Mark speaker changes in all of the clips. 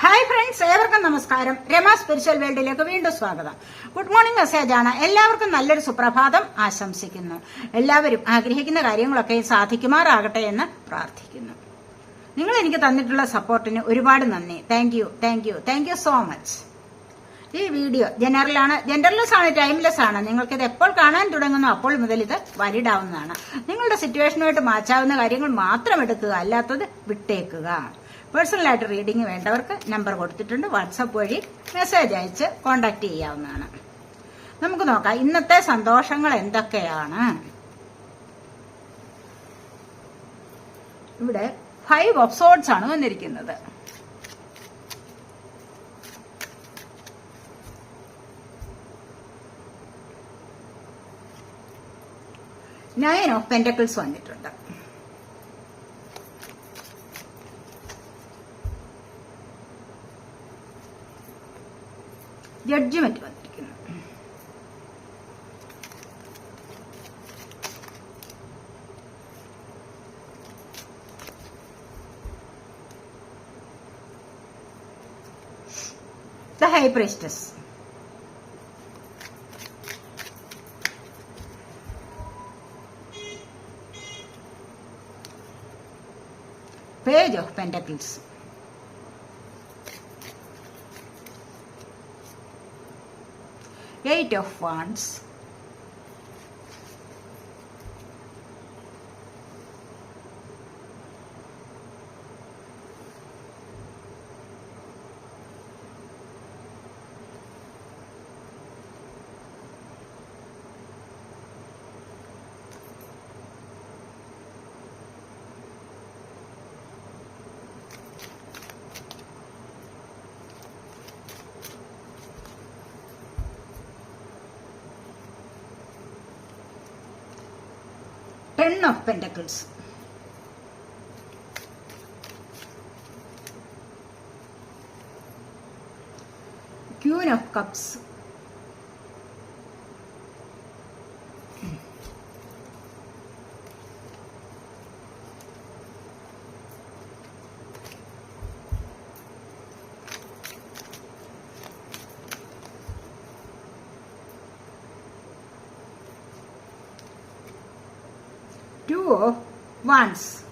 Speaker 1: Hi friends ഏവർക്കും നമസ്കാരം. Rama spiritual വേൾഡിലേക്ക് വീണ്ടും സ്വാഗതം. ഗുഡ് മോർണിംഗ് മെസ്സേജ് ആണ്. എല്ലാവർക്കും നല്ലൊരു സുപ്രഭാതം ആശംസിക്കുന്നു. എല്ലാവരും ആഗ്രഹിക്കുന്ന കാര്യങ്ങളൊക്കെ സാധിക്കുമാറാകട്ടെ എന്ന് പ്രാർത്ഥിക്കുന്നു. നിങ്ങൾ എനിക്ക് തന്നിട്ടുള്ള സപ്പോർട്ടിന് ഒരുപാട് നന്ദി. Thank you thank you thank you so much ഈ വീഡിയോ ജനറലാണ് ജനറൽലെസ് ആണ് ടൈംലെസ് ആണ്. നിങ്ങൾക്ക് ഇത് എപ്പോൾ കാണാൻ തുടങ്ങുന്നു അപ്പോൾ മുതൽ ഇത് വാലിഡ് ആവുന്നതാണ് നിങ്ങളുടെ സിറ്റുവേഷനുമായിട്ട് മാച്ചാവുന്ന കാര്യങ്ങൾ മാത്രം എടുക്കുക അല്ലാത്തത് വിട്ടേക്കുക. പേഴ്സണലായിട്ട് റീഡിംഗ് വേണ്ടവർക്ക് നമ്പർ കൊടുത്തിട്ടുണ്ട്. വാട്സപ്പ് വഴി മെസ്സേജ് അയച്ച് കോണ്ടാക്ട് ചെയ്യാവുന്നതാണ്. നമുക്ക് നോക്കാം ഇന്നത്തെ സന്തോഷങ്ങൾ എന്തൊക്കെയാണ്? ഇവിടെ ഫൈവ് ഓഫ് സോഡ്സ് ആണ് വന്നിരിക്കുന്നത്. നയൻ ഓഫ് പെന്റക്കിൾസ് വന്നിട്ടുണ്ട്. ജഡ്ജ്മെന്റ് വന്നിരിക്കുന്നു the high priestess page of pentacles eight of wands ten of pentacles. Queen of cups two of wands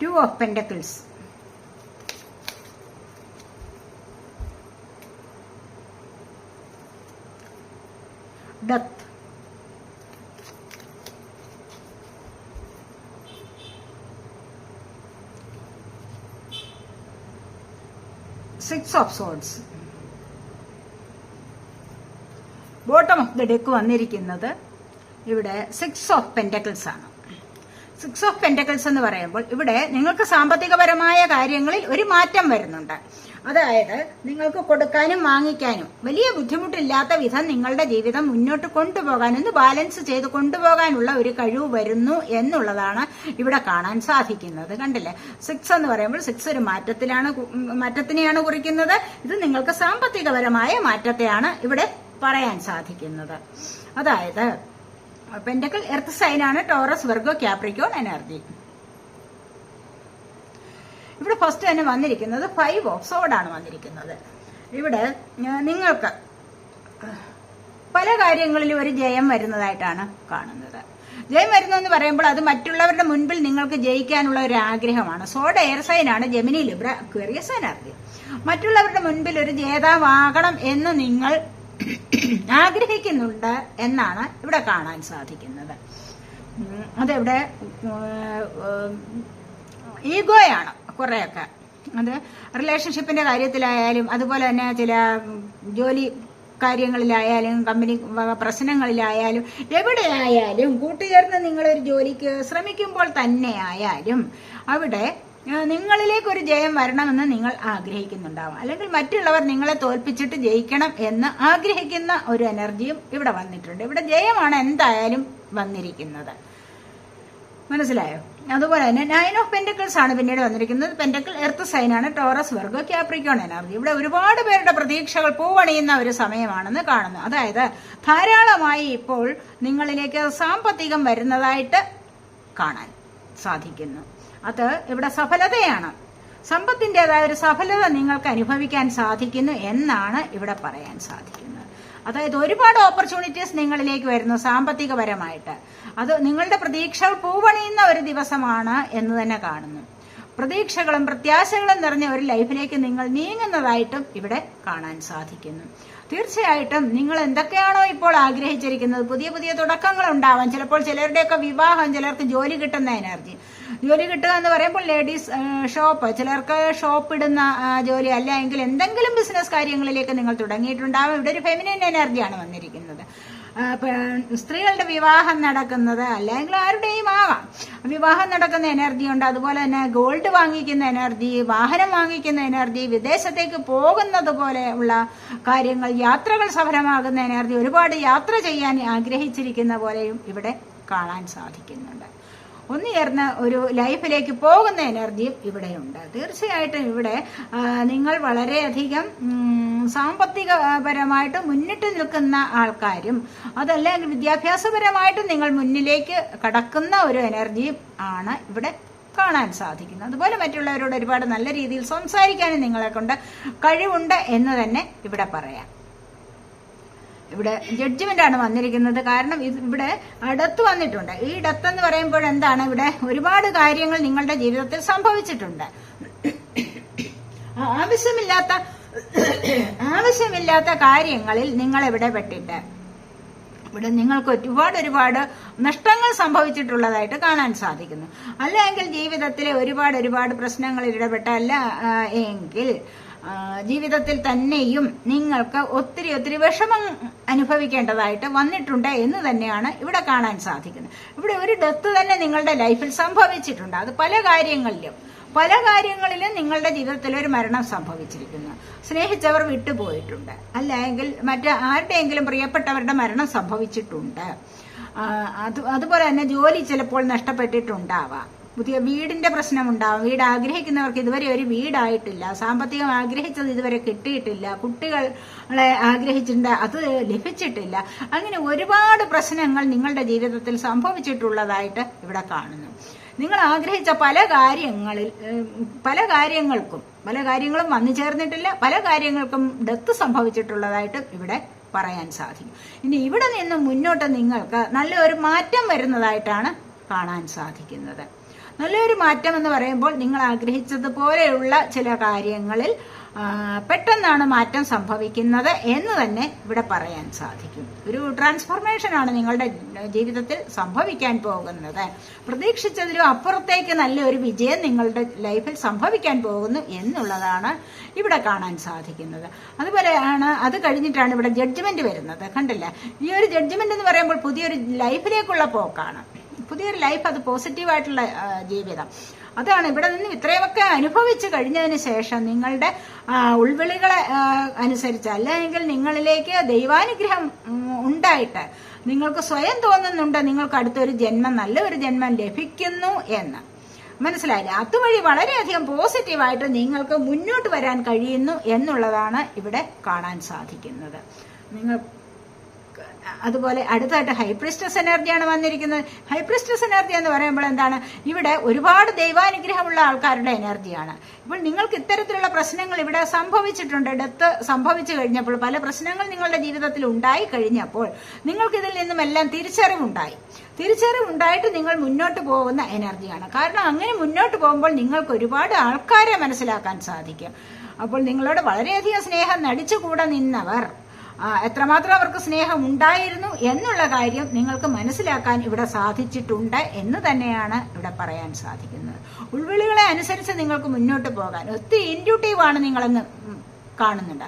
Speaker 1: two of pentacles. Death six of swords. Bottom of the deck വന്നിരിക്കുന്നത് ഇവിടെ six of pentacles ആണ് six of pentacles എന്ന് പറയുമ്പോൾ ഇവിടെ നിങ്ങൾക്ക് സാമ്പത്തികപരമായ കാര്യങ്ങളിൽ ഒരു മാറ്റം വരുന്നുണ്ട് അതായത് നിങ്ങൾക്ക് കൊടുക്കാനും വാങ്ങിക്കാനും വലിയ ബുദ്ധിമുട്ടില്ലാത്ത വിധം നിങ്ങളുടെ ജീവിതം മുന്നോട്ട് കൊണ്ടുപോകാൻ ഒന്ന് ബാലൻസ് ചെയ്ത് കൊണ്ടുപോകാനുള്ള ഒരു കഴിവ് വരുന്നു എന്നുള്ളതാണ് ഇവിടെ കാണാൻ സാധിക്കുന്നത്. കണ്ടില്ലേ? സിക്സ് എന്ന് പറയുമ്പോൾ സിക്സ് ഒരു മാറ്റത്തിലാണ് മാറ്റത്തിനെയാണ് കുറിക്കുന്നത്. ഇത് നിങ്ങൾക്ക് സാമ്പത്തികപരമായ മാറ്റത്തെയാണ് ഇവിടെ പറയാൻ സാധിക്കുന്നത്. അതായത് പെൻഡക്കൽ എർത്ത് സൈനാണ് ടോറസ് വെർഗോ ക്യാപ്രിക്കോൺ എനർജി ഇവിടെ ഫസ്റ്റ് തന്നെ വന്നിരിക്കുന്നത് ഫൈവ് ഓഫ് സോഡാണ് വന്നിരിക്കുന്നത്. ഇവിടെ നിങ്ങൾക്ക് പല കാര്യങ്ങളിലും ഒരു ജയം വരുന്നതായിട്ടാണ് കാണുന്നത്. ജയം വരുന്നതെന്ന് പറയുമ്പോൾ അത് മറ്റുള്ളവരുടെ മുൻപിൽ നിങ്ങൾക്ക് ജയിക്കാനുള്ള ഒരു ആഗ്രഹമാണ്. സോഡ എയർ സൈനാണ് ജെമിനി ലിബ്ര ക്വറിയസ് എനർജി മറ്റുള്ളവരുടെ മുൻപിൽ ഒരു ജേതാവാകണം എന്ന് നിങ്ങൾ ആഗ്രഹിക്കുന്നുണ്ട് എന്നാണ് ഇവിടെ കാണാൻ സാധിക്കുന്നത്. അതെവിടെ? ഈഗോയാണ്. കുറെയൊക്കെ. അത് റിലേഷൻഷിപ്പിന്റെ കാര്യത്തിലായാലും അതുപോലെ തന്നെ ചില ജോലി കാര്യങ്ങളിലായാലും കമ്പനി പ്രശ്നങ്ങളിലായാലും എവിടെയായാലും കൂട്ടുചേർന്ന് നിങ്ങളൊരു ജോലിക്ക് ശ്രമിക്കുമ്പോൾ തന്നെ ആയാലും അവിടെ നിങ്ങളിലേക്ക് ഒരു ജയം വരണമെന്ന് നിങ്ങൾ ആഗ്രഹിക്കുന്നുണ്ടാവും. അല്ലെങ്കിൽ മറ്റുള്ളവർ നിങ്ങളെ തോൽപ്പിച്ചിട്ട് ജയിക്കണം എന്ന് ആഗ്രഹിക്കുന്ന ഒരു എനർജിയും ഇവിടെ വന്നിട്ടുണ്ട്. ഇവിടെ ജയമാണ് എന്തായാലും വന്നിരിക്കുന്നത്. മനസ്സിലായോ? അതുപോലെ തന്നെ നയൻ ഓഫ് പെന്റക്കിൾസ് ആണ് പിന്നീട് വന്നിരിക്കുന്നത്. പെന്റക്കിൾ എർത്ത് സൈനാണ് ടോറസ് വർഗോ ക്യാപ്രിക്കോൺ എനർജി ഇവിടെ ഒരുപാട് പേരുടെ പ്രതീക്ഷകൾ പൂവണിയുന്ന ഒരു സമയമാണെന്ന് കാണുന്നു. അതായത് ധാരാളമായി ഇപ്പോൾ നിങ്ങളിലേക്ക് സാമ്പത്തികം വരുന്നതായിട്ട് കാണാൻ സാധിക്കുന്നു. അത് ഇവിടെ സഫലതയാണ്. സമ്പത്തിന്റെതായ ഒരു സഫലത നിങ്ങൾക്ക് അനുഭവിക്കാൻ സാധിക്കുന്നു എന്നാണ് ഇവിടെ പറയാൻ സാധിക്കുന്നത്. അതായത് ഒരുപാട് ഓപ്പർച്യൂണിറ്റീസ് നിങ്ങളിലേക്ക് വരുന്നു സാമ്പത്തികപരമായിട്ട്. അത് നിങ്ങളുടെ പ്രതീക്ഷകൾ പൂവണിയുന്ന ഒരു ദിവസമാണ് എന്ന് തന്നെ കാണുന്നു. പ്രതീക്ഷകളും പ്രത്യാശകളും നിറഞ്ഞ ഒരു ലൈഫിലേക്ക് നിങ്ങൾ നീങ്ങുന്നതായിട്ടും ഇവിടെ കാണാൻ സാധിക്കുന്നു. തീർച്ചയായിട്ടും നിങ്ങൾ എന്തൊക്കെയാണോ ഇപ്പോൾ ആഗ്രഹിച്ചിരിക്കുന്നത് പുതിയ പുതിയ തുടക്കങ്ങൾ ഉണ്ടാവാം ചിലപ്പോൾ ചിലരുടെയൊക്കെ വിവാഹം ചിലർക്ക് ജോലി കിട്ടുന്ന എനർജി ജോലി കിട്ടുക എന്ന് പറയുമ്പോൾ ലേഡീസ് ഷോപ്പ് ചിലർക്ക് ഷോപ്പ് ഇടുന്ന ജോലി അല്ല എങ്കിൽ എന്തെങ്കിലും ബിസിനസ് കാര്യങ്ങളിലേക്ക് നിങ്ങൾ തുടങ്ങിയിട്ടുണ്ടാവും. ഇവിടെ ഒരു ഫെമിനിൻ എനർജിയാണ് വന്നിരിക്കുന്നത്. സ്ത്രീകളുടെ വിവാഹം നടക്കുന്നത് അല്ലെങ്കിൽ ആരുടെയും ആവാം. വിവാഹം നടക്കുന്ന എനർജി ഉണ്ട്. അതുപോലെ തന്നെ ഗോൾഡ് വാങ്ങിക്കുന്ന എനർജി വാഹനം വാങ്ങിക്കുന്ന എനർജി വിദേശത്തേക്ക് പോകുന്നത് പോലെ ഉള്ള കാര്യങ്ങൾ യാത്രകൾ സഫലമാകുന്ന എനർജി ഒരുപാട് യാത്ര ചെയ്യാൻ ആഗ്രഹിച്ചിരിക്കുന്ന പോലെയും ഇവിടെ കാണാൻ സാധിക്കുന്നുണ്ട്. ഒന്നുയർന്ന ഒരു ലൈഫിലേക്ക് പോകുന്ന എനർജിയും ഇവിടെയുണ്ട്. തീർച്ചയായിട്ടും ഇവിടെ നിങ്ങൾ വളരെയധികം സാമ്പത്തികപരമായിട്ട് മുന്നിട്ട് നിൽക്കുന്ന ആൾക്കാരും അതല്ലെങ്കിൽ വിദ്യാഭ്യാസപരമായിട്ട് നിങ്ങൾ മുന്നിലേക്ക് കടക്കുന്ന ഒരു എനർജിയും ആണ് ഇവിടെ കാണാൻ സാധിക്കുന്നു അതുപോലെ മറ്റുള്ളവരോട് ഒരുപാട് നല്ല രീതിയിൽ സംസാരിക്കാനും നിങ്ങളെ കൊണ്ട് കഴിവുണ്ട് എന്ന് തന്നെ ഇവിടെ പറയാം. ഇവിടെ ജഡ്ജ്മെന്റ് ആണ് വന്നിരിക്കുന്നത്. കാരണം ഇവിടെ ഡെത്ത് വന്നിട്ടുണ്ട്. ഈ ഡെത്ത് എന്ന് പറയുമ്പോൾ എന്താണ്? ഇവിടെ ഒരുപാട് കാര്യങ്ങൾ നിങ്ങളുടെ ജീവിതത്തിൽ സംഭവിച്ചിട്ടുണ്ട്. ആവശ്യമില്ലാത്ത ആവശ്യമില്ലാത്ത കാര്യങ്ങളിൽ നിങ്ങൾ ഇവിടെ പെട്ടിട്ട്. ഇവിടെ നിങ്ങൾക്ക് ഒരുപാട് ഒരുപാട് നഷ്ടങ്ങൾ സംഭവിച്ചിട്ടുള്ളതായിട്ട് കാണാൻ സാധിക്കുന്നു. അല്ലെങ്കിൽ ജീവിതത്തിലെ ഒരുപാട് ഒരുപാട് പ്രശ്നങ്ങളിൽ ഇടപെട്ടല്ല എങ്കിൽ ജീവിതത്തിൽ തന്നെയും നിങ്ങൾക്ക് ഒത്തിരി ഒത്തിരി വിഷമം അനുഭവിക്കേണ്ടതായിട്ട് വന്നിട്ടുണ്ട് എന്ന് തന്നെയാണ് ഇവിടെ കാണാൻ സാധിക്കുന്നത്. ഇവിടെ ഒരു ഡെത്ത് തന്നെ നിങ്ങളുടെ ലൈഫിൽ സംഭവിച്ചിട്ടുണ്ട്. അത് പല കാര്യങ്ങളിലും പല കാര്യങ്ങളിലും നിങ്ങളുടെ ജീവിതത്തിൽ ഒരു മരണം സംഭവിച്ചിരിക്കുന്നു. സ്നേഹിച്ചവർ വിട്ടുപോയിട്ടുണ്ട്. അല്ലെങ്കിൽ മറ്റ് ആരുടെയെങ്കിലും പ്രിയപ്പെട്ടവരുടെ മരണം സംഭവിച്ചിട്ടുണ്ട്. അത് അതുപോലെ തന്നെ ജോലി ചിലപ്പോൾ നഷ്ടപ്പെട്ടിട്ടുണ്ടാവാം. പുതിയ വീടിന്റെ പ്രശ്നം ഉണ്ടാവും വീട് ആഗ്രഹിക്കുന്നവർക്ക് ഇതുവരെ ഒരു വീടായിട്ടില്ല. സാമ്പത്തികം ആഗ്രഹിച്ചത് ഇതുവരെ കിട്ടിയിട്ടില്ല. കുട്ടികളെ ആഗ്രഹിച്ചിട്ടുണ്ട് അത് ലഭിച്ചിട്ടില്ല. അങ്ങനെ ഒരുപാട് പ്രശ്നങ്ങൾ നിങ്ങളുടെ ജീവിതത്തിൽ സംഭവിച്ചിട്ടുള്ളതായിട്ട് ഇവിടെ കാണുന്നു. നിങ്ങൾ ആഗ്രഹിച്ച പല കാര്യങ്ങളിൽ പല കാര്യങ്ങൾക്കും പല കാര്യങ്ങളും വന്നു ചേർന്നിട്ടില്ല. പല കാര്യങ്ങൾക്കും ഡെത്ത് സംഭവിച്ചിട്ടുള്ളതായിട്ട് ഇവിടെ പറയാൻ സാധിക്കും. ഇനി ഇവിടെ നിന്ന് മുന്നോട്ട് നിങ്ങൾക്ക് നല്ലൊരു മാറ്റം വരുന്നതായിട്ടാണ് കാണാൻ സാധിക്കുന്നത്. നല്ലൊരു മാറ്റം എന്ന് പറയുമ്പോൾ നിങ്ങൾ ആഗ്രഹിച്ചതുപോലെയുള്ള ചില കാര്യങ്ങളിൽ പെട്ടെന്നാണ് മാറ്റം സംഭവിക്കുന്നത് എന്ന് തന്നെ ഇവിടെ പറയാൻ സാധിക്കും. ഒരു ട്രാൻസ്ഫോർമേഷനാണ് നിങ്ങളുടെ ജീവിതത്തിൽ സംഭവിക്കാൻ പോകുന്നത്. പ്രതീക്ഷിച്ചതിലും അപ്പുറത്തേക്ക് നല്ലൊരു വിജയം നിങ്ങളുടെ ലൈഫിൽ സംഭവിക്കാൻ പോകുന്നു എന്നുള്ളതാണ് ഇവിടെ കാണാൻ സാധിക്കുന്നത്. അതുപോലെയാണ് അത് കഴിഞ്ഞിട്ടാണ് ഇവിടെ ജഡ്ജ്മെന്റ് വരുന്നത്. കണ്ടില്ല? ഈ ഒരു ജഡ്ജ്മെന്റ് എന്ന് പറയുമ്പോൾ പുതിയൊരു ലൈഫിലേക്കുള്ള പോക്കാണ്. പുതിയൊരു ലൈഫ് അത് പോസിറ്റീവായിട്ടുള്ള ജീവിതം. അതാണ് ഇവിടെ നിന്ന് ഇത്രയുമൊക്കെ അനുഭവിച്ചു കഴിഞ്ഞതിന് ശേഷം നിങ്ങളുടെ ഉൾവിളികളെ അനുസരിച്ച് അല്ലെങ്കിൽ നിങ്ങളിലേക്ക് ദൈവാനുഗ്രഹം ഉണ്ടായിട്ട് നിങ്ങൾക്ക് സ്വയം തോന്നുന്നുണ്ട് നിങ്ങൾക്ക് അടുത്തൊരു ജന്മം നല്ലൊരു ജന്മം ലഭിക്കുന്നു എന്ന്. മനസ്സിലായില്ലേ? അതുവഴി വളരെയധികം പോസിറ്റീവായിട്ട് നിങ്ങൾക്ക് മുന്നോട്ട് വരാൻ കഴിയുന്നു എന്നുള്ളതാണ് ഇവിടെ കാണാൻ സാധിക്കുന്നത്. നിങ്ങൾ അതുപോലെ അടുത്തായിട്ട് ഹൈപ്രിസ്റ്റസ് എനർജിയാണ് വന്നിരിക്കുന്നത്. ഹൈപ്രിസ്റ്റസ് എനർജി എന്ന് പറയുമ്പോൾ എന്താണ്? ഇവിടെ ഒരുപാട് ദൈവാനുഗ്രഹമുള്ള ആൾക്കാരുടെ എനർജിയാണ് ഇപ്പോൾ നിങ്ങൾക്ക് ഇത്തരത്തിലുള്ള പ്രശ്നങ്ങൾ ഇവിടെ സംഭവിച്ചിട്ടുണ്ട്. ഡെത്ത് സംഭവിച്ചു കഴിഞ്ഞപ്പോൾ പല പ്രശ്നങ്ങൾ നിങ്ങളുടെ ജീവിതത്തിൽ ഉണ്ടായി കഴിഞ്ഞപ്പോൾ നിങ്ങൾക്ക് ഇതിൽ നിന്നും എല്ലാം തിരിച്ചറിവുണ്ടായി. തിരിച്ചറിവുണ്ടായിട്ട് നിങ്ങൾ മുന്നോട്ട് പോകുന്ന എനർജിയാണ് കാരണം അങ്ങനെ മുന്നോട്ട് പോകുമ്പോൾ നിങ്ങൾക്ക് ഒരുപാട് ആൾക്കാരെ മനസ്സിലാക്കാൻ സാധിക്കും. അപ്പോൾ നിങ്ങളോട് വളരെയധികം സ്നേഹം നടിച്ചുകൂടെ നിന്നവർ. എത്രമാത്രം അവർക്ക് സ്നേഹം ഉണ്ടായിരുന്നു എന്നുള്ള കാര്യം നിങ്ങൾക്ക് മനസ്സിലാക്കാൻ ഇവിടെ സാധിച്ചിട്ടുണ്ട് എന്ന് തന്നെയാണ് ഇവിടെ പറയാൻ സാധിക്കുന്നത്. ഉൾവിളികളെ അനുസരിച്ച് നിങ്ങൾക്ക് മുന്നോട്ട് പോകാൻ. ഒത്തിരി ഇൻഡ്യൂട്ടീവ് ആണ് നിങ്ങളെന്ന് കാണുന്നുണ്ട്.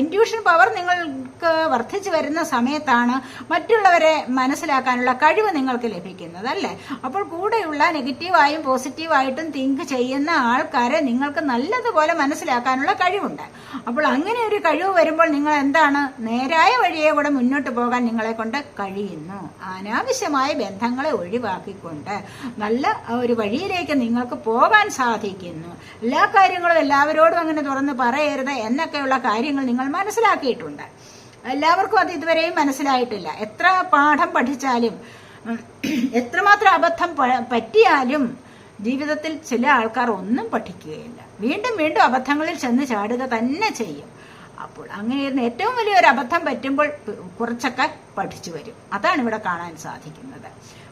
Speaker 1: ഇൻഡ്യൂഷൻ പവർ നിങ്ങൾക്ക് വർദ്ധിച്ചു വരുന്ന സമയത്താണ് മറ്റുള്ളവരെ മനസ്സിലാക്കാനുള്ള കഴിവ് നിങ്ങൾക്ക് ലഭിക്കുന്നത് അല്ലേ? അപ്പോൾ കൂടെയുള്ള നെഗറ്റീവായും പോസിറ്റീവായിട്ടും തിങ്ക് ചെയ്യുന്ന ആൾക്കാരെ നിങ്ങൾക്ക് നല്ലതുപോലെ മനസ്സിലാക്കാനുള്ള കഴിവുണ്ട്. അപ്പോൾ അങ്ങനെ ഒരു കഴിവ് വരുമ്പോൾ നിങ്ങൾ എന്താണ്? നേരായ വഴിയെ കൂടെ മുന്നോട്ട് പോകാൻ നിങ്ങളെ കൊണ്ട് കഴിയുന്നു. അനാവശ്യമായ ബന്ധങ്ങളെ ഒഴിവാക്കിക്കൊണ്ട് നല്ല ഒരു വഴിയിലേക്ക് നിങ്ങൾക്ക് പോകാൻ സാധിക്കുന്നു. എല്ലാ കാര്യങ്ങളും എല്ലാവരോടും അങ്ങനെ തുറന്ന് പറയരുത്. എന്നൊക്കെയുള്ള കാര്യങ്ങൾ നിങ്ങൾ മനസ്സിലാക്കിയിട്ടുണ്ട്. എല്ലാവർക്കും അത് ഇതുവരെയും മനസ്സിലായിട്ടില്ല. എത്ര പാഠം പഠിച്ചാലും എത്രമാത്രം അബദ്ധം പറ്റിയാലും ജീവിതത്തിൽ ചില ആൾക്കാർ ഒന്നും പഠിക്കുകയില്ല. വീണ്ടും വീണ്ടും അബദ്ധങ്ങളിൽ ചെന്ന് ചാടുക തന്നെ ചെയ്യും. അപ്പോൾ അങ്ങനെയായിരുന്നു. ഏറ്റവും വലിയൊരു അബദ്ധം പറ്റുമ്പോൾ കുറച്ചൊക്കെ പഠിച്ചു വരും. അതാണ് ഇവിടെ കാണാൻ സാധിക്കുന്നത്.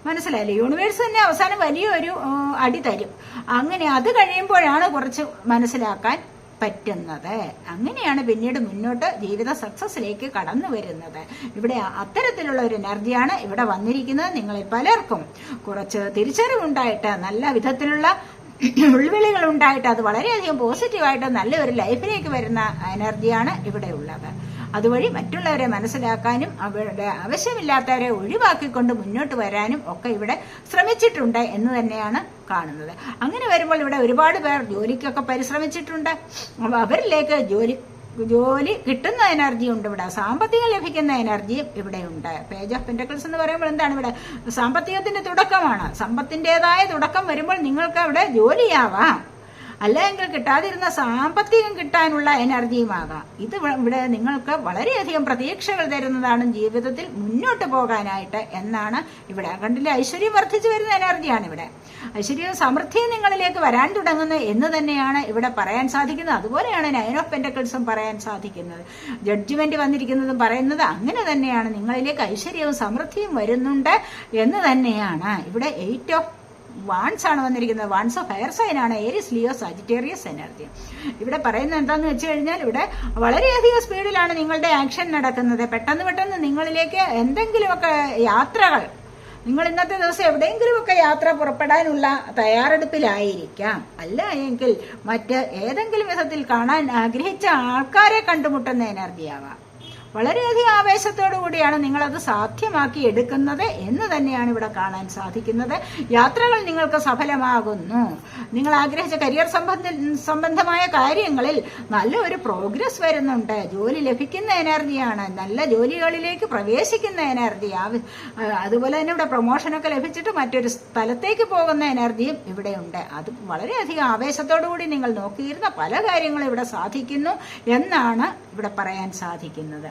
Speaker 1: മനസ്സിലായില്ലേ? യൂണിവേഴ്സ് തന്നെ അവസാനം വലിയൊരു അടി തരും. അങ്ങനെ അത് കഴിയുമ്പോഴാണ് കുറച്ച് മനസ്സിലാക്കാൻ പറ്റുന്നത്. അങ്ങനെയാണ് പിന്നീട് മുന്നോട്ട് ജീവിത സക്സസിലേക്ക് കടന്നു വരുന്നത്. ഇവിടെ അത്തരത്തിലുള്ള ഒരു എനർജിയാണ് ഇവിടെ വന്നിരിക്കുന്നത് നിങ്ങളിൽ പലർക്കും. കുറച്ച് തിരിച്ചറിവുണ്ടായിട്ട് നല്ല വിധത്തിലുള്ള ഉൾവിളികൾ ഉണ്ടായിട്ട് അത് വളരെയധികം പോസിറ്റീവായിട്ട് നല്ലൊരു ലൈഫിലേക്ക് വരുന്ന എനർജിയാണ് ഇവിടെ ഉള്ളത്. അതുവഴി മറ്റുള്ളവരെ മനസ്സിലാക്കാനും അവരുടെ ആവശ്യമില്ലാത്തവരെ ഒഴിവാക്കിക്കൊണ്ട് മുന്നോട്ട് വരാനും ഒക്കെ ഇവിടെ ശ്രമിച്ചിട്ടുണ്ട് എന്ന് തന്നെയാണ് കാണുന്നത്. അങ്ങനെ വരുമ്പോൾ ഇവിടെ ഒരുപാട് പേർ ജോലിക്കൊക്കെ പരിശ്രമിച്ചിട്ടുണ്ട്. അവരിലേക്ക് ജോലി ജോലി കിട്ടുന്ന എനർജി ഉണ്ട് ഇവിടെ. സാമ്പത്തികം ലഭിക്കുന്ന എനർജിയും ഇവിടെ ഉണ്ട്. പേജ് ഓഫ് പെന്റക്കിൾസ് എന്ന് പറയുമ്പോൾ എന്താണ് ഇവിടെ? സാമ്പത്തികത്തിന്റെ തുടക്കമാണ്. സമ്പത്തിന്റെതായ തുടക്കം വരുമ്പോൾ നിങ്ങൾക്ക് അവിടെ ജോലിയാവാം. അല്ലെങ്കിൽ കിട്ടാതിരുന്ന സാമ്പത്തികം കിട്ടാനുള്ള എനർജിയുമാകാം. ഇത് ഇവിടെ നിങ്ങൾക്ക് വളരെയധികം പ്രതീക്ഷകൾ തരുന്നതാണ് ജീവിതത്തിൽ മുന്നോട്ട് പോകാനായിട്ട് എന്നാണ് ഇവിടെ കണ്ടില്ല ഐശ്വര്യം വർദ്ധിച്ചു വരുന്ന എനർജിയാണ് ഇവിടെ. ഐശ്വര്യവും സമൃദ്ധിയും നിങ്ങളിലേക്ക് വരാൻ തുടങ്ങുന്നു എന്ന് തന്നെയാണ് ഇവിടെ പറയാൻ സാധിക്കുന്നത്. അതുപോലെയാണ് നയൻ ഓഫ് പെന്റക്കിൾസും പറയാൻ സാധിക്കുന്നത്. ജഡ്ജ്മെന്റ് വന്നിരിക്കുന്നതും പറയുന്നത് അങ്ങനെ തന്നെയാണ്. നിങ്ങളിലേക്ക് ഐശ്വര്യവും സമൃദ്ധിയും വരുന്നുണ്ട് എന്ന് തന്നെയാണ്. ഇവിടെ എയ്റ്റ് ഓഫ് വാൺസ് ആണ് വന്നിരിക്കുന്നത്. വാൺസ് ഓഫ് ഹയർ സൈൻ ആണ്. ഏരിയസ് ലിയോ സജിറ്റേറിയസ് എനർജി ഇവിടെ പറയുന്നത് എന്താന്ന് വെച്ച് കഴിഞ്ഞാൽ ഇവിടെ വളരെയധികം സ്പീഡിലാണ് നിങ്ങളുടെ ആക്ഷൻ നടക്കുന്നത്. പെട്ടെന്ന് പെട്ടെന്ന് നിങ്ങളിലേക്ക് എന്തെങ്കിലുമൊക്കെ യാത്രകൾ നിങ്ങൾ ഇന്നത്തെ ദിവസം എവിടെയെങ്കിലുമൊക്കെ യാത്ര പുറപ്പെടാനുള്ള തയ്യാറെടുപ്പിലായിരിക്കാം. അല്ല എങ്കിൽ മറ്റ് ഏതെങ്കിലും വിധത്തിൽ കാണാൻ ആഗ്രഹിച്ച ആൾക്കാരെ കണ്ടുമുട്ടുന്ന എനർജിയാവാം വളരെയധികം ആവേശത്തോടു കൂടിയാണ് നിങ്ങളത് സാധ്യമാക്കി എടുക്കുന്നത് എന്ന് തന്നെയാണ് ഇവിടെ കാണാൻ സാധിക്കുന്നത്. യാത്രകൾ നിങ്ങൾക്ക് സഫലമാകുന്നു. നിങ്ങൾ ആഗ്രഹിച്ച കരിയർ സംബന്ധ സംബന്ധമായ കാര്യങ്ങളിൽ നല്ലൊരു പ്രോഗ്രസ് വരുന്നുണ്ട്. ജോലി ലഭിക്കുന്ന എനർജിയാണ്. നല്ല ജോലികളിലേക്ക് പ്രവേശിക്കുന്ന എനർജി. അതുപോലെ തന്നെ ഇവിടെ പ്രൊമോഷനൊക്കെ ലഭിച്ചിട്ട് മറ്റൊരു സ്ഥലത്തേക്ക് പോകുന്ന എനർജിയും ഇവിടെയുണ്ട് അത് വളരെയധികം ആവേശത്തോടു കൂടി നിങ്ങൾ നോക്കിയിരുന്ന പല കാര്യങ്ങളും ഇവിടെ സാധിക്കുന്നു എന്നാണ് ഇവിടെ പറയാൻ സാധിക്കുന്നത്.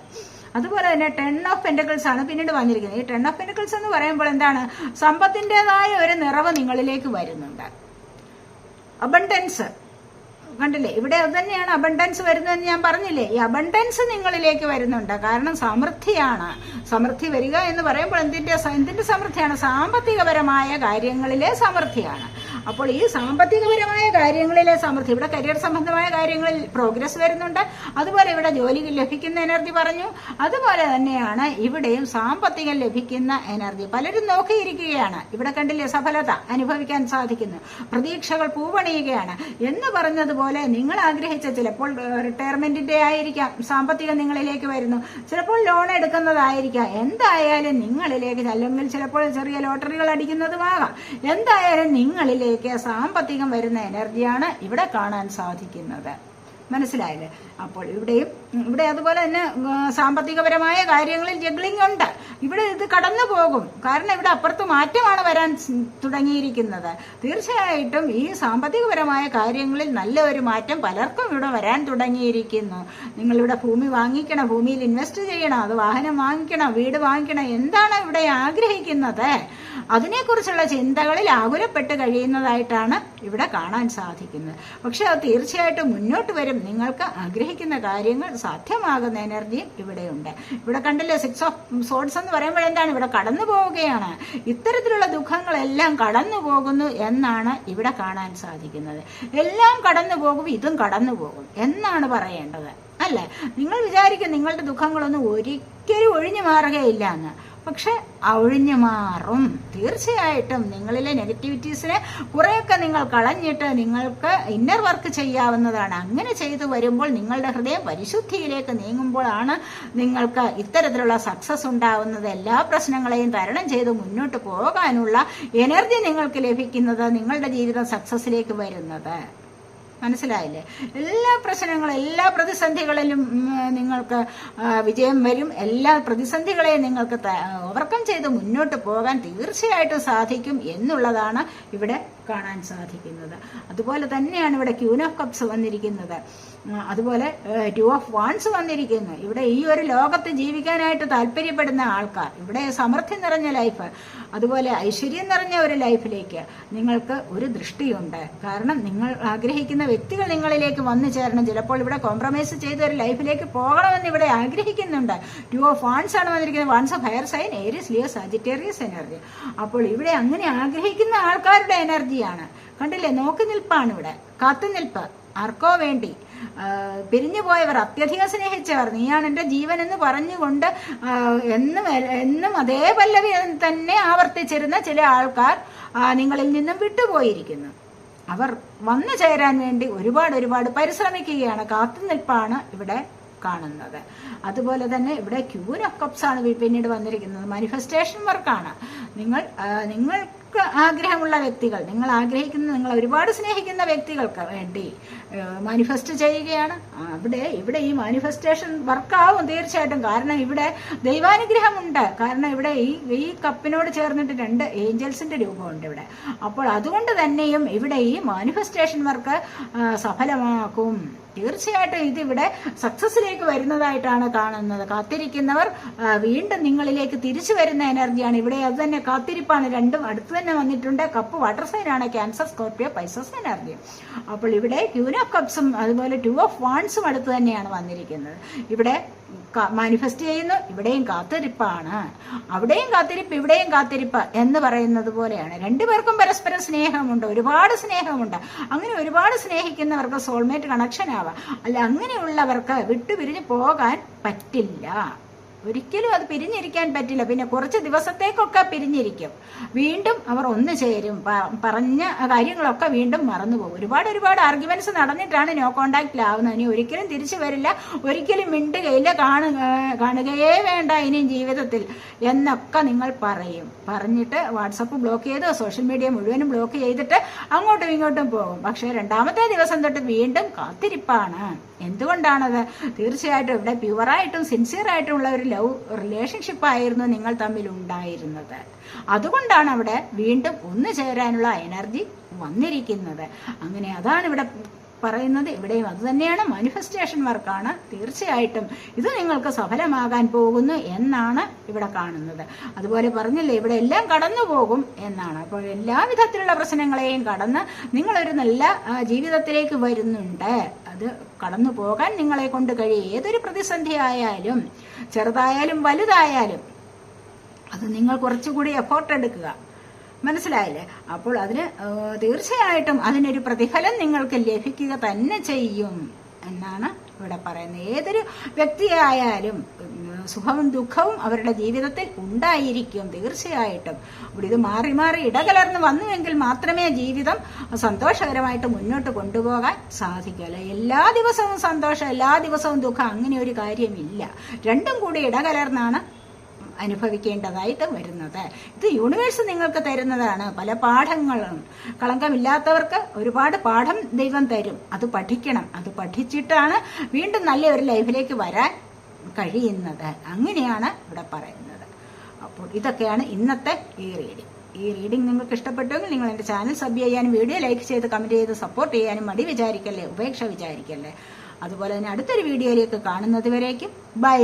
Speaker 1: അതുപോലെ തന്നെ ടെൻ ഓഫ് പെന്റക്കിൾസ് ആണ് പിന്നീട് വന്നിരിക്കുന്നത്. ഈ ടെൻ ഓഫ് പെന്റക്കിൾസ് എന്ന് പറയുമ്പോൾ എന്താണ്? സമ്പത്തിന്റെതായ ഒരു നിറവ് നിങ്ങളിലേക്ക് വരുന്നുണ്ട്. അബണ്ടൻസ് കണ്ടില്ലേ? ഇവിടെ അത് തന്നെയാണ് അബണ്ടൻസ് വരുന്നതെന്ന് ഞാൻ പറഞ്ഞില്ലേ? ഈ അബണ്ടൻസ് നിങ്ങളിലേക്ക് വരുന്നുണ്ട്. കാരണം സമൃദ്ധിയാണ്. സമൃദ്ധി വരിക എന്ന് പറയുമ്പോൾ എന്തിന്റെ എന്തിന്റെ സമൃദ്ധിയാണ്? സാമ്പത്തികപരമായ കാര്യങ്ങളിലെ സമൃദ്ധിയാണ്. അപ്പോൾ ഈ സാമ്പത്തികപരമായ കാര്യങ്ങളിലെ സമൃദ്ധി ഇവിടെ കരിയർ സംബന്ധമായ കാര്യങ്ങളിൽ പ്രോഗ്രസ് വരുന്നുണ്ട്. അതുപോലെ ഇവിടെ ജോലി ലഭിക്കുന്ന എനർജി പറഞ്ഞു. അതുപോലെ തന്നെയാണ് ഇവിടെയും സാമ്പത്തികം ലഭിക്കുന്ന എനർജി പലരും നോക്കിയിരിക്കുകയാണ്. ഇവിടെ കണ്ടില്ലേ സഫലത അനുഭവിക്കാൻ സാധിക്കുന്നു. പ്രതീക്ഷകൾ പൂവണിയുകയാണ്. എന്ന് പറഞ്ഞതുപോലെ നിങ്ങൾ ആഗ്രഹിച്ച ചിലപ്പോൾ റിട്ടയർമെന്റിന്റെ ആയിരിക്കാം. സാമ്പത്തികം നിങ്ങളിലേക്ക് വരുന്നു. ചിലപ്പോൾ ലോൺ എടുക്കുന്നതായിരിക്കാം. എന്തായാലും നിങ്ങളിലേക്ക് അല്ലെങ്കിൽ ചിലപ്പോൾ ചെറിയ ലോട്ടറികൾ അടിക്കുന്നതുമാകാം. എന്തായാലും നിങ്ങളിലേക്ക് സാമ്പത്തികം വരുന്ന എനർജിയാണ് ഇവിടെ കാണാൻ സാധിക്കുന്നത്. മനസ്സിലായില്ലേ? അപ്പോൾ ഇവിടെയും ഇവിടെ അതുപോലെ തന്നെ സാമ്പത്തികപരമായ കാര്യങ്ങളിൽ ജഗ്ലിംഗ് ഉണ്ട്. ഇവിടെ ഇത് കടന്നു പോകും. കാരണം ഇവിടെ അപ്പുറത്ത് മാറ്റമാണ് വരാൻ തുടങ്ങിയിരിക്കുന്നത്. തീർച്ചയായിട്ടും ഈ സാമ്പത്തികപരമായ കാര്യങ്ങളിൽ നല്ല ഒരു മാറ്റം പലർക്കും ഇവിടെ വരാൻ തുടങ്ങിയിരിക്കുന്നു. നിങ്ങളിവിടെ ഭൂമി വാങ്ങിക്കണം ഭൂമിയിൽ ഇൻവെസ്റ്റ് ചെയ്യണം അത് വാഹനം വാങ്ങിക്കണം വീട് വാങ്ങിക്കണം എന്താണ് ഇവിടെ ആഗ്രഹിക്കുന്നത്? അതിനെക്കുറിച്ചുള്ള ചിന്തകളിൽ ആകുലപ്പെട്ട് കഴിയുന്നതായിട്ടാണ് ഇവിടെ കാണാൻ സാധിക്കുന്നത്. പക്ഷെ അത് തീർച്ചയായിട്ടും മുന്നോട്ട് വരും. നിങ്ങൾക്ക് ആഗ്രഹിക്കുന്ന കാര്യങ്ങൾ സാധ്യമാകുന്ന എനർജിയും ഇവിടെയുണ്ട്. ഇവിടെ കണ്ടില്ലേ സിക്സ് ഓഫ് സോഡ്സ് എന്ന് പറയുമ്പോൾ എന്താണ്? ഇവിടെ കടന്നു പോവുകയാണ്. ഇത്തരത്തിലുള്ള ദുഃഖങ്ങളെല്ലാം കടന്നു പോകുന്നു എന്നാണ് ഇവിടെ കാണാൻ സാധിക്കുന്നത്. എല്ലാം കടന്നു പോകും ഇതും കടന്നു പോകും എന്നാണ് പറയേണ്ടത്. അല്ലേ? നിങ്ങൾ വിചാരിക്കും നിങ്ങളുടെ ദുഃഖങ്ങളൊന്നും ഒരിക്കലും ഒഴിഞ്ഞു മാറുകയില്ല എന്ന്. പക്ഷെ ഒഴിഞ്ഞു മാറും. തീർച്ചയായിട്ടും നിങ്ങളിലെ നെഗറ്റിവിറ്റീസിനെ കുറേയൊക്കെ നിങ്ങൾ കളഞ്ഞിട്ട് നിങ്ങൾക്ക് ഇന്നർ വർക്ക് ചെയ്യാവുന്നതാണ്. അങ്ങനെ ചെയ്തു വരുമ്പോൾ നിങ്ങളുടെ ഹൃദയം പരിശുദ്ധിയിലേക്ക് നീങ്ങുമ്പോഴാണ് നിങ്ങൾക്ക് ഇത്തരത്തിലുള്ള സക്സസ് ഉണ്ടാവുന്നത്. എല്ലാ പ്രശ്നങ്ങളെയും തരണം ചെയ്ത് മുന്നോട്ട് പോകാനുള്ള എനർജി നിങ്ങൾക്ക് ലഭിക്കുന്നത് നിങ്ങളുടെ ജീവിതം സക്സസ്സിലേക്ക് വരുന്നത്. മനസ്സിലായില്ലേ? എല്ലാ പ്രശ്നങ്ങളും എല്ലാ പ്രതിസന്ധികളിലും നിങ്ങൾക്ക് വിജയം വരും. എല്ലാ പ്രതിസന്ധികളെയും നിങ്ങൾക്ക് ഓവർകം ചെയ്ത് മുന്നോട്ട് പോകാൻ തീർച്ചയായിട്ടും സാധിക്കും എന്നുള്ളതാണ് ഇവിടെ കാണാൻ സാധിക്കുന്നത്. അതുപോലെ തന്നെയാണ് ഇവിടെ ക്യൂൻ ഓഫ് കപ്സ് വന്നിരിക്കുന്നത്. അതുപോലെ ടു ഓഫ് വാൺസ് വന്നിരിക്കുന്നു. ഇവിടെ ഈ ഒരു ലോകത്ത് ജീവിക്കാനായിട്ട് താല്പര്യപ്പെടുന്ന ആൾക്കാർ ഇവിടെ സമൃദ്ധി നിറഞ്ഞ ലൈഫ് അതുപോലെ ഐശ്വര്യം നിറഞ്ഞ ഒരു ലൈഫിലേക്ക് നിങ്ങൾക്ക് ഒരു ദൃഷ്ടിയുണ്ട്. കാരണം നിങ്ങൾ ആഗ്രഹിക്കുന്ന വ്യക്തികൾ നിങ്ങളിലേക്ക് വന്നു ചേരണം. ചിലപ്പോൾ ഇവിടെ കോംപ്രമൈസ് ചെയ്ത ഒരു ലൈഫിലേക്ക് പോകണമെന്ന് ഇവിടെ ആഗ്രഹിക്കുന്നുണ്ട്. ടു ഓഫ് വാൺസ് ആണ് വന്നിരിക്കുന്നത്. Wands of fire sign Aries Leo Sagittarius energy അപ്പോൾ ഇവിടെ അങ്ങനെ ആഗ്രഹിക്കുന്ന ആൾക്കാരുടെ എനർജിയാണ് കണ്ടില്ലേ? നോക്കി നിൽപ്പാണ് ഇവിടെ. കാത്തുനിൽപ്പ് ആർക്കോ വേണ്ടി. പിരിഞ്ഞു പോയവർ അത്യധികം സ്നേഹിച്ചവർ നീയാണ് എന്റെ ജീവൻ എന്ന് പറഞ്ഞുകൊണ്ട് എന്നും എന്നും അതേ പല്ലവി തന്നെ ആവർത്തിച്ചിരുന്ന ചില ആൾക്കാർ നിങ്ങളിൽ നിന്നും വിട്ടുപോയിരിക്കുന്നു. അവർ വന്നു ചേരാൻ വേണ്ടി ഒരുപാട് ഒരുപാട് പരിശ്രമിക്കുകയാണ്. കാത്തുനിൽപ്പാണ് ഇവിടെ കാണുന്നത്. അതുപോലെ തന്നെ ഇവിടെ ക്യൂൻ ഓഫ് ആണ് പിന്നീട് വന്നിരിക്കുന്നത്. മാനിഫെസ്റ്റേഷൻ വർക്കാണ് നിങ്ങൾ ആ, നിങ്ങൾക്ക് ആഗ്രഹമുള്ള വ്യക്തികൾ നിങ്ങൾ ആഗ്രഹിക്കുന്ന നിങ്ങൾ ഒരുപാട് സ്നേഹിക്കുന്ന വ്യക്തികൾക്ക് വേണ്ടി മാനിഫെസ്റ്റ് ചെയ്യുകയാണ്. അവിടെ ഇവിടെ ഈ മാനിഫെസ്റ്റേഷൻ വർക്കാവും തീർച്ചയായിട്ടും. കാരണം ഇവിടെ ദൈവാനുഗ്രഹമുണ്ട്. കാരണം ഇവിടെ ഈ ഈ കപ്പിനോട് ചേർന്നിട്ട് രണ്ട് ഏഞ്ചൽസിന്റെ രൂപമുണ്ട് ഇവിടെ. അപ്പോൾ അതുകൊണ്ട് തന്നെയും ഇവിടെ ഈ മാനിഫെസ്റ്റേഷൻ വർക്ക് സഫലമാക്കും. തീർച്ചയായിട്ടും ഇതിവിടെ സക്സസിലേക്ക് വരുന്നതായിട്ടാണ് കാണുന്നത്. കാത്തിരിക്കുന്നവർ വീണ്ടും നിങ്ങളിലേക്ക് തിരിച്ചു വരുന്ന എനർജിയാണ്. ഇവിടെ അത് തന്നെ കാത്തിരിപ്പാണ്. രണ്ടും അടുത്ത് തന്നെ വന്നിട്ടുണ്ട്. കപ്പ് വാട്ടർ സൈൻ ആണ്. ക്യാൻസർ സ്കോർപ്പിയോ പൈസസ് എനർജി അപ്പോൾ ഇവിടെ ക്യൂൻ ഓഫ് കപ്സും അതുപോലെ ടു ഓഫ് വാൺസും അടുത്ത് തന്നെയാണ് വന്നിരിക്കുന്നത്. ഇവിടെ മാനിഫെസ്റ്റ് ചെയ്യുന്നു ഇവിടെയും കാത്തിരിപ്പാണ്. അവിടെയും കാത്തിരിപ്പ് ഇവിടെയും കാത്തിരിപ്പ് എന്ന് പറയുന്നത് പോലെയാണ്. രണ്ടുപേർക്കും പരസ്പരം സ്നേഹമുണ്ട് ഒരുപാട് സ്നേഹമുണ്ട്. അങ്ങനെ ഒരുപാട് സ്നേഹിക്കുന്നവർക്ക് സോൾമേറ്റ് കണക്ഷൻ ആവാം. അല്ല അങ്ങനെയുള്ളവർക്ക് വിട്ടുപിരിഞ്ഞ് പോകാൻ പറ്റില്ല. ഒരിക്കലും അത് പിരിഞ്ഞിരിക്കാൻ പറ്റില്ല. പിന്നെ കുറച്ച് ദിവസത്തേക്കൊക്കെ പിരിഞ്ഞിരിക്കും. വീണ്ടും അവർ ഒന്ന് ചേരും. പറഞ്ഞ കാര്യങ്ങളൊക്കെ വീണ്ടും മറന്നുപോകും. ഒരുപാട് ഒരുപാട് ആർഗ്യുമെന്റ്സ് നടന്നിട്ടാണ് നോ കോണ്ടാക്റ്റിലാവുന്നത് ഇനി ഒരിക്കലും തിരിച്ചു വരില്ല. ഒരിക്കലും മിണ്ടുകയില്ല. കാണുക കാണുകയേ വേണ്ട ഇനിയും ജീവിതത്തിൽ എന്നൊക്കെ നിങ്ങൾ പറയും. പറഞ്ഞിട്ട് വാട്സപ്പ് ബ്ലോക്ക് ചെയ്ത്. സോഷ്യൽ മീഡിയ മുഴുവനും ബ്ലോക്ക് ചെയ്തിട്ട് അങ്ങോട്ടും ഇങ്ങോട്ടും പോകും. പക്ഷേ രണ്ടാമത്തെ ദിവസം തൊട്ട് വീണ്ടും കാത്തിരിപ്പാണ്. എന്തുകൊണ്ടാണത്? തീർച്ചയായിട്ടും ഇവിടെ പ്യുവറായിട്ടും സിൻസിയർ ആയിട്ടുള്ള ഒരു ലവ് റിലേഷൻഷിപ്പ് ആയിരുന്നു നിങ്ങൾ തമ്മിൽ ഉണ്ടായിരുന്നത് അതുകൊണ്ടാണ് അവിടെ വീണ്ടും ഒന്നു ചേരാനുള്ള എനർജി വന്നിരിക്കുന്നത്. അങ്ങനെ അതാണ് ഇവിടെ പറയുന്നത്. ഇവിടെയും അത് തന്നെയാണ് മാനിഫെസ്റ്റേഷൻ വർക്കാണ്. തീർച്ചയായിട്ടും ഇത് നിങ്ങൾക്ക് സഫലമാകാൻ പോകുന്നു എന്നാണ് ഇവിടെ കാണുന്നത്. അതുപോലെ പറഞ്ഞില്ലേ ഇവിടെ എല്ലാം കടന്നു പോകും എന്നാണ്. അപ്പോൾ എല്ലാ വിധത്തിലുള്ള പ്രശ്നങ്ങളെയും കടന്ന് നിങ്ങളൊരു നല്ല ജീവിതത്തിലേക്ക് വരുന്നുണ്ട്. അത് കടന്നു പോകാൻ നിങ്ങളെ കൊണ്ട് കഴിയും. ഏതൊരു പ്രതിസന്ധി ആയാലും ചെറുതായാലും വലുതായാലും അത് നിങ്ങൾ കുറച്ചുകൂടി എഫോർട്ട് എടുക്കുക. മനസ്സിലായില്ലേ? അപ്പോൾ അതിന് തീർച്ചയായിട്ടും അതിനൊരു പ്രതിഫലം നിങ്ങൾക്ക് ലഭിക്കുക തന്നെ ചെയ്യും എന്നാണ് ഇവിടെ പറയുന്നത്. ഏതൊരു വ്യക്തിയായാലും സുഖവും ദുഃഖവും അവരുടെ ജീവിതത്തിൽ ഉണ്ടായിരിക്കും തീർച്ചയായിട്ടും. ഇവിടെ ഇത് മാറി മാറി ഇടകലർന്ന് വന്നുവെങ്കിൽ മാത്രമേ ജീവിതം സന്തോഷകരമായിട്ട് മുന്നോട്ട് കൊണ്ടുപോകാൻ സാധിക്കുള്ളൂ എല്ലാ ദിവസവും സന്തോഷം എല്ലാ ദിവസവും ദുഃഖം അങ്ങനെ ഒരു കാര്യമില്ല. രണ്ടും കൂടി ഇടകലർന്നാണ് അനുഭവിക്കേണ്ടതായിട്ട് വരുന്നത്. ഇത് യൂണിവേഴ്സ് നിങ്ങൾക്ക് തരുന്നതാണ്. പല പാഠങ്ങളും. കളങ്കമില്ലാത്തവർക്ക് ഒരുപാട് പാഠം ദൈവം തരും. അത് പഠിക്കണം. അത് പഠിച്ചിട്ടാണ് വീണ്ടും നല്ല ഒരു ലൈഫിലേക്ക് വരാൻ കഴിയുന്നത്. അങ്ങനെയാണ് ഇവിടെ പറയുന്നത്. അപ്പോൾ ഇതൊക്കെയാണ് ഇന്നത്തെ ഈ റീഡിംഗ് ഈ റീഡിംഗ് നിങ്ങൾക്ക് ഇഷ്ടപ്പെട്ടുവെങ്കിൽ നിങ്ങൾ എന്റെ ചാനൽ സബ് ചെയ്യാനും വീഡിയോ ലൈക്ക് ചെയ്ത് കമന്റ് ചെയ്ത് സപ്പോർട്ട് ചെയ്യാനും മടി വിചാരിക്കല്ലേ ഉപേക്ഷ വിചാരിക്കല്ലേ. അതുപോലെ തന്നെ അടുത്തൊരു വീഡിയോയിലേക്ക് കാണുന്നത് വരേക്കും. ബൈ